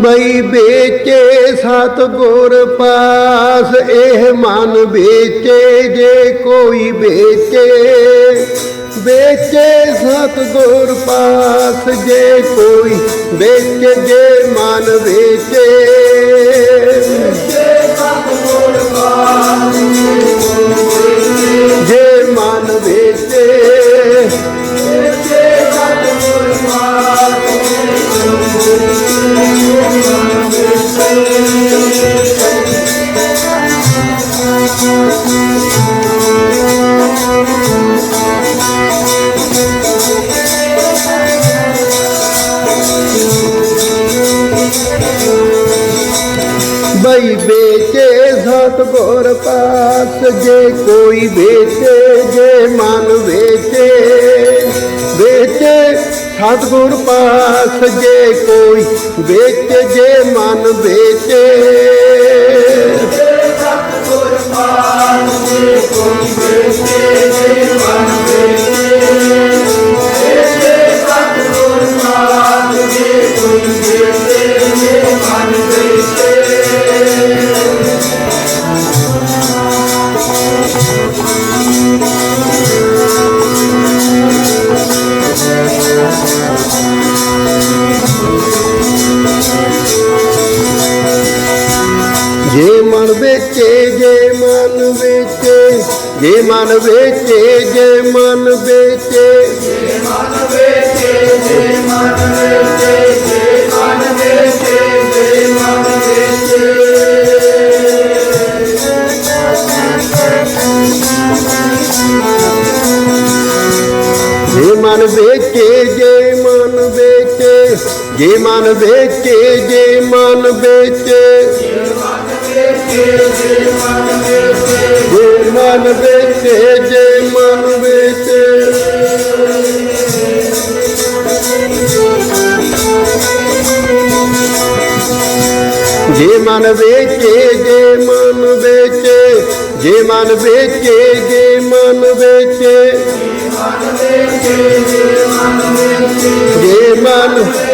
ਬਈ ਵੇਚੇ ਸਤਗੁਰ ਪਾਸ, ਇਹ ਮਨ ਵੇਚੇ ਜੇ ਕੋਈ ਵੇਚੇ। ਵੇਚੇ ਸਤਗੁਰ ਪਾਸ ਜੇ ਕੋਈ ਵੇਚੇ, ਜੇ ਮਨ ਵੇਚੇ। ਗੁਰ ਪਾਸ ਜੇ ਕੋਈ ਵੇਚੇ, ਜੇ ਮਨ ਵੇਚੇ ਵੇਚੇ ਸਤਗੁਰ ਪਾਸ ਜੇ ਕੋਈ ਵੇਚੇ, ਜੇ ਮਨ ਵੇਚੇ। ਜੇ ਮਨ ਵੇਚੇ, ਜੇ ਮਨ ਵੇਚੇ, ਜੇ ਮਨ ਵੇਚੇ, ਜੇ ਮਨ ਵੇਚੇ। ਜੇ ਮਨ ਵੇਚੇ, ਜੇ ਮਨ ਵੇਚੇ, ਜੇ ਮਨ ਵੇਚੇ, ਜੇ ਮਨ ਵੇਚੇ। ਜੇ ਮਨ ਵੇਚੇ ਜੇ ਮਨ ਵੇਚੇ ਜੇ ਮਨ ਵੇਚੇ ਜੇ ਮਨ ਵੇਚੇ ਜੇ ਮਨ ਵੇਚੇ, ਜੇ ਮਨ ਵੇਚੇ, ਜੇ ਮਨ ਜੇ ਮਨ ਵੇਚੇ। ਜੇ ਮਨ ਵੇਚੇ, ਜੇ ਮਨ ਵੇਚੇ।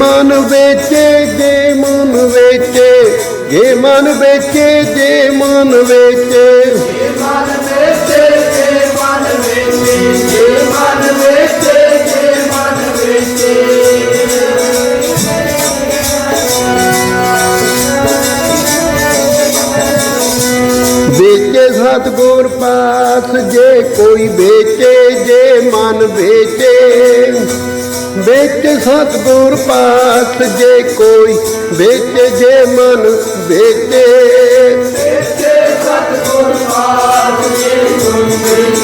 ਮਨ ਵੇਚੇ ਜੇ ਮਨ ਵੇਚੇ ਜੇ ਮਨ ਵੇਚੇ ਜੇ ਮਨ ਵੇਚੇ। ਜੇ ਮਨ ਵੇਚੇ ਜੇ ਮਨ ਵੇਚੇ ਜੇ ਮਨ ਵੇਚੇ ਜੇ ਮਨ ਵੇਚੇ। ਵੇਚੇ ਸਤਗੁਰ ਪਾਸ ਜੇ ਕੋਈ ਵੇਚੇ ਜੇ ਮਨ ਵੇਚੇ। ਵਿੱਚ ਸਤਗੁਰ ਪਾਸ ਜੇ ਕੋਈ ਵੇਚੇ ਜੇ ਮਨ ਵੇਚੇ। ਮਨ ਵਿੱਚ